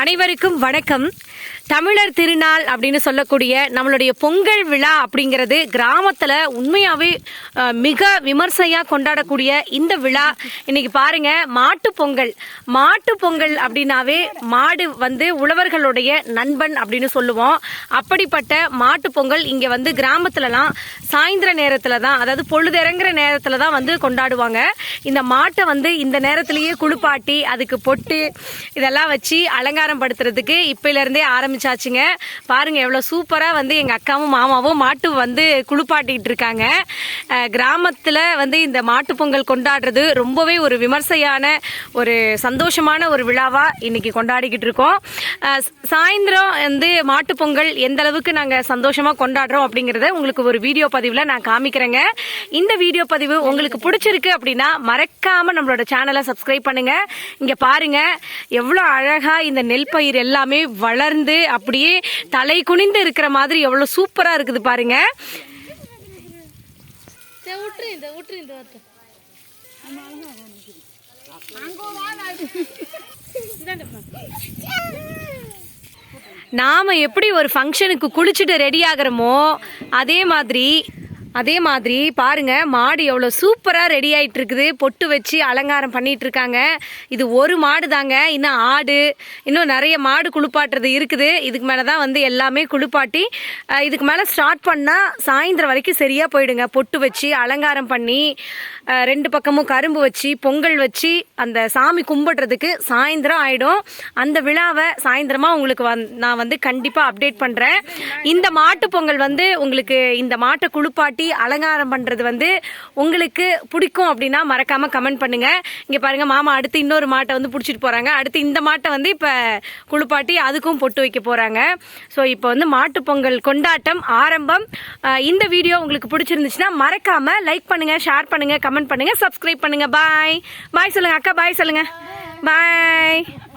அனைவருக்கும் வணக்கம். தமிழர் திருநாள் அப்படின்னு சொல்லக்கூடிய நம்மளுடைய பொங்கல் விழா அப்படிங்கிறது கிராமத்தில் உண்மையாகவே மிக விமர்சையாக கொண்டாடக்கூடிய இந்த விழா. இன்னைக்கு பாருங்க மாட்டு பொங்கல். மாட்டு பொங்கல் அப்படின்னாவே மாடு வந்து உழவர்களுடைய நண்பன் அப்படின்னு சொல்லுவோம். அப்படிப்பட்ட மாட்டு பொங்கல் இங்கே வந்து கிராமத்துலலாம் சாயந்தர நேரத்தில் தான் அதாவது பொழுதிறங்குற நேரத்தில் தான் வந்து கொண்டாடுவாங்க. இந்த மாட்டை வந்து இந்த நேரத்திலேயே குளிப்பாட்டி அதுக்கு பொட்டு இதெல்லாம் வச்சு அலங்காரம் படுத்துறதுக்கு இப்பையிலேருந்தே ஆரம்பிச்சாச்சுங்க. பாருங்க எவ்வளோ சூப்பராக வந்து எங்கள் அக்காவும் மாமாவும் மாட்டு வந்து குளிப்பாட்டிக்கிட்டு இருக்காங்க. கிராமத்தில் வந்து இந்த மாட்டு பொங்கல் கொண்டாடுறது ரொம்பவே ஒரு விமர்சையான ஒரு சந்தோஷமான ஒரு விழாவாக இன்னைக்கு கொண்டாடிக்கிட்டு இருக்கோம். சாயந்தரம் வந்து மாட்டு பொங்கல் எந்த அளவுக்கு நாங்கள் சந்தோஷமாக கொண்டாடுறோம் அப்படிங்கிறத உங்களுக்கு ஒரு வீடியோ பதிவில் நான் காமிக்கிறேங்க. இந்த வீடியோ பதிவு உங்களுக்கு பிடிச்சிருக்கு அப்படின்னா மறக்காம நம்மளோட சேனலை சப்ஸ்கிரைப் பண்ணுங்க. இங்க பாருங்க எவ்வளோ அழகா இந்த நெல் பயிர் எல்லாமே வளர்ந்து அப்படியே தலை குனிந்து இருக்கிற மாதிரி எவ்வளோ சூப்பரா இருக்குது பாருங்க. இந்த நாம எப்படி ஒரு ஃபங்க்ஷனுக்கு குளிச்சுட்டு ரெடி ஆகுறோமோ அதே மாதிரி அதே மாதிரி பாருங்க மாடு எவ்வளோ சூப்பராக ரெடி ஆயிட்டு இருக்குது பொட்டு வச்சு அலங்காரம் பண்ணிட்டு இருக்காங்க இது ஒரு மாடு தாங்க இன்னும் ஆடு இன்னும் நிறைய மாடு குளிப்பாட்டுறது இருக்குது. இதுக்கு மேலே தான் வந்து எல்லாமே குளிப்பாட்டி இதுக்கு மேலே ஸ்டார்ட் பண்ணால் சாயந்தரம் வரைக்கும் சரியாக போயிடுங்க. பொட்டு வச்சு அலங்காரம் பண்ணி ரெண்டு பக்கமும் கரும்பு வச்சு பொங்கல் வச்சு அந்த சாமி கும்பிடுறதுக்கு சாயந்தரம் ஆயிடும். அந்த விழாவை சாயந்தரமாக உங்களுக்கு வந் நான் வந்து கண்டிப்பாக அப்டேட் பண்ணுறேன் இந்த மாட்டு பொங்கல் வந்து உங்களுக்கு இந்த மாட்டை குளிப்பாட்டி அலங்காரம் பண்ணுறது வந்து உங்களுக்கு பிடிக்கும் அப்படின்னா மறக்காமல் கமெண்ட் பண்ணுங்கள் இங்கே பாருங்கள் மாமா அடுத்து இன்னொரு மாட்டை வந்து பிடிச்சிட்டு போகிறாங்க அடுத்து இந்த மாட்டை வந்து இப்போ குளிப்பாட்டி அதுக்கும் பொட்டு வைக்க போகிறாங்க ஸோ இப்போ வந்து மாட்டு பொங்கல் கொண்டாட்டம் ஆரம்பம். இந்த வீடியோ உங்களுக்கு பிடிச்சிருந்துச்சுன்னா மறக்காமல் லைக் பண்ணுங்கள் ஷேர் பண்ணுங்க கமெண்ட் பண்ணுங்கள் சப்ஸ்கிரைப் பண்ணுங்கள் பாய் பாய் சொல்லுங்கள் அக்கா பாய் சொல்லுங்கள் பாய்